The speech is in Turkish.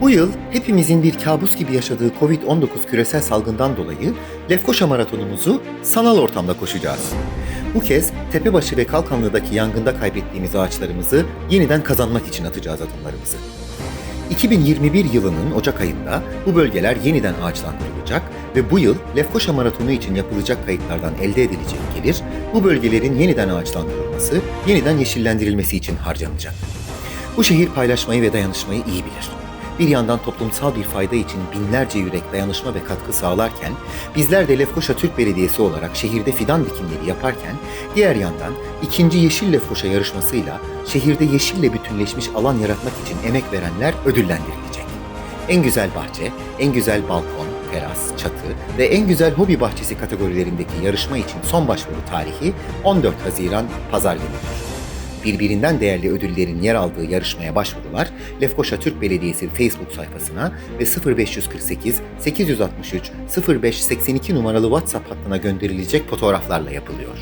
Bu yıl hepimizin bir kabus gibi yaşadığı Covid-19 küresel salgından dolayı Lefkoşa Maratonumuzu sanal ortamda koşacağız. Bu kez Tepebaşı ve Kalkanlı'daki yangında kaybettiğimiz ağaçlarımızı yeniden kazanmak için atacağız adımlarımızı. 2021 yılının Ocak ayında bu bölgeler yeniden ağaçlandırılacak ve bu yıl Lefkoşa Maratonu için yapılacak kayıtlardan elde edilecek gelir bu bölgelerin yeniden ağaçlandırılması, yeniden yeşillendirilmesi için harcanacak. Bu şehir paylaşmayı ve dayanışmayı iyi bilir. Bir yandan toplumsal bir fayda için binlerce yürek dayanışma ve katkı sağlarken, bizler de Lefkoşa Türk Belediyesi olarak şehirde fidan dikimleri yaparken, diğer yandan ikinci Yeşil Lefkoşa yarışmasıyla şehirde yeşille bütünleşmiş alan yaratmak için emek verenler ödüllendirilecek. En güzel bahçe, en güzel balkon, teras, çatı ve en güzel hobi bahçesi kategorilerindeki yarışma için son başvuru tarihi 14 Haziran Pazar günüdür. Birbirinden değerli ödüllerin yer aldığı yarışmaya başvurular Lefkoşa Türk Belediyesi Facebook sayfasına ve 0548 863 0582 numaralı WhatsApp hattına gönderilecek fotoğraflarla yapılıyor.